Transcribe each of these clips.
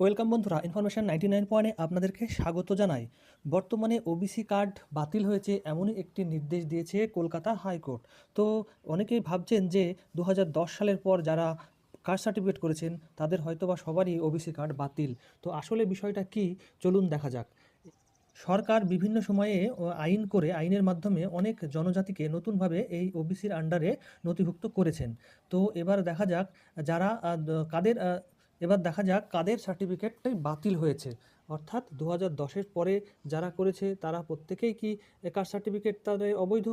Welcome বন্ধুরা, information ninety nine পয়েন্টে আপনাদেরকে স্বাগত জানাই। বর্তমানে ওবিসি কার্ড বাতিল হয়েছে এমনই একটি নির্দেশ দিয়েছে কলকাতা হাইকোর্ট। তো অনেকেই ভাবছেন যে দু হাজার দশ সালের পর যারা কাস্ট সার্টিফিকেট করেছেন, তাদের হয়তো বা সবারই ওবিসি কার্ড বাতিল। তো আসলে বিষয়টা কি? চলুন দেখা যাক। সরকার বিভিন্ন সময়ে আইন করে, আইনের মাধ্যমে অনেক জনজাতিকে নতুনভাবে এই ওবিসির আন্ডারে নথিভুক্ত করেছেন। তো এবার দেখা যাক যারা কাদের এবার দেখা যাক কাদের সার্টিফিকেটটাই বাতিল হয়েছে। অর্থাৎ দু হাজার পরে যারা করেছে, তারা প্রত্যেকেই কি কাস্ট সার্টিফিকেট তাদের অবৈধ?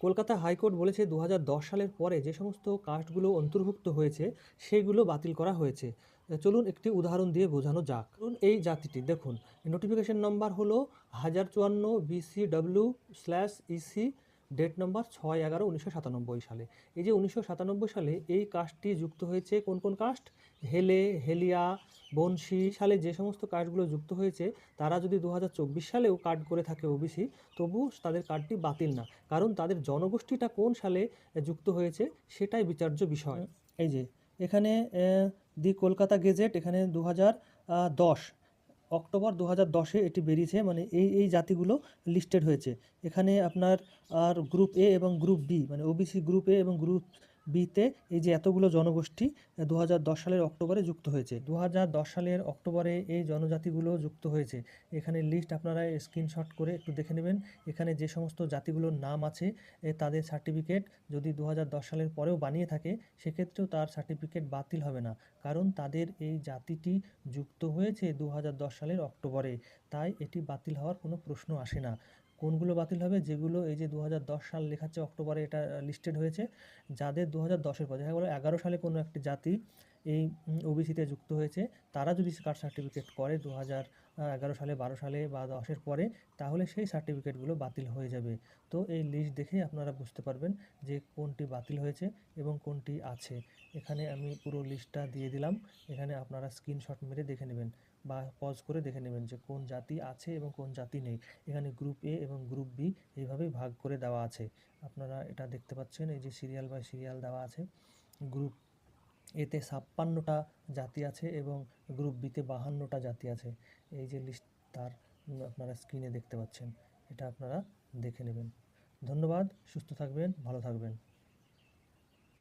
কলকাতা হাইকোর্ট বলেছে দু হাজার দশ সালের পরে যে সমস্ত কাস্টগুলো অন্তর্ভুক্ত হয়েছে, সেগুলো বাতিল করা হয়েছে। চলুন একটি উদাহরণ দিয়ে বোঝানো যাক। ধরুন এই জাতিটি, দেখুন নোটিফিকেশন নম্বর হলো হাজার চুয়ান্ন BC W slash EC date নম্বর ছয় এগারো উনিশশো সাতানব্বই সালে। এই যে উনিশশো সাতানব্বই সালে এই কাস্টটি যুক্ত হয়েছে কোন কোন কাস্ট হেলে, হেলিয়া, বনশি সালে যে সমস্ত কার্ডগুলো যুক্ত হয়েছে, তারা যদি দু হাজার চব্বিশ সালেও কার্ড করে থাকে ওবিসি তবু তাদের কার্ডটি বাতিল না। কারণ তাদের জনগোষ্ঠীটা কোন সালে যুক্ত হয়েছে, সেটাই বিচার্য বিষয়। এই যে, এখানে দি কলকাতা গেজেট, এখানে দু হাজার দশ। অক্টোবর দু হাজার দশে এটি বেরিয়েছে মানে এই এই জাতিগুলো লিস্টেড হয়েছে। এখানে আপনার আর গ্রুপ এ এবং গ্রুপ বি মানে ওবিসি গ্রুপ এ এবং গ্রুপ বিতে এই যে এতগুলো জনগোষ্ঠী দু হাজার দশ সালের অক্টোবরে যুক্ত হয়েছে। দু হাজার দশ সালের অক্টোবরে এই জনজাতিগুলো যুক্ত হয়েছে। এখানে লিস্ট আপনারা স্ক্রিনশট করে একটু দেখে নেবেন। এখানে যে সমস্ত জাতিগুলোর নাম আছে তাদের সার্টিফিকেট যদি দু হাজার দশ সালের পরেও বানিয়ে থাকে, সেক্ষেত্রেও তার সার্টিফিকেট বাতিল হবে না। কারণ তাদের এই জাতিটি যুক্ত হয়েছে দু হাজার দশ সালের অক্টোবরে। তাই এটি বাতিল হওয়ার কোনো প্রশ্ন আসে না। কোনগুলো বাতিল হবে? যেগুলো এই যে দু হাজার দশ সাল লেখাচ্ছে, অক্টোবরে এটা লিস্টেড হয়েছে। যাদের দু হাজার দশের পর, দেখা গেলো এগারো সালে কোনো একটি জাতি এই ওবিসিতে যুক্ত হয়েছে। তারা যদি কাস্ট সার্টিফিকেট করে দু হাজার এগারো সালে, বারো সালে বা দশের পরে, তাহলে সেই সার্টিফিকেটগুলো বাতিল হয়ে যাবে। তো এই লিস্ট দেখেই আপনারা বুঝতে পারবেন যে কোনটি বাতিল হয়েছে এবং কোনটি আছে। এখানে আমি পুরো লিস্টটা দিয়ে দিলাম। এখানে আপনারা স্ক্রিনশট মেরে দেখে নেবেন বা পজ করে দেখে নেবেন যে কোন জাতি আছে এবং কোন জাতি নেই। এখানে গ্রুপ এ এবং গ্রুপ বি এইভাবেই ভাগ করে দেওয়া আছে। আপনারা এটা দেখতে পাচ্ছেন, এই যে সিরিয়াল বাই সিরিয়াল দেওয়া আছে। গ্রুপ এতে ছাপ্পান্নটা জাতি আছে এবং গ্রুপ বিতে বাহান্নটা জাতি আছে। এই যে লিস্ট তার আপনারা স্ক্রিনে দেখতে পাচ্ছেন। এটা আপনারা দেখে নেবেন। ধন্যবাদ, সুস্থ থাকবেন, ভালো থাকবেন।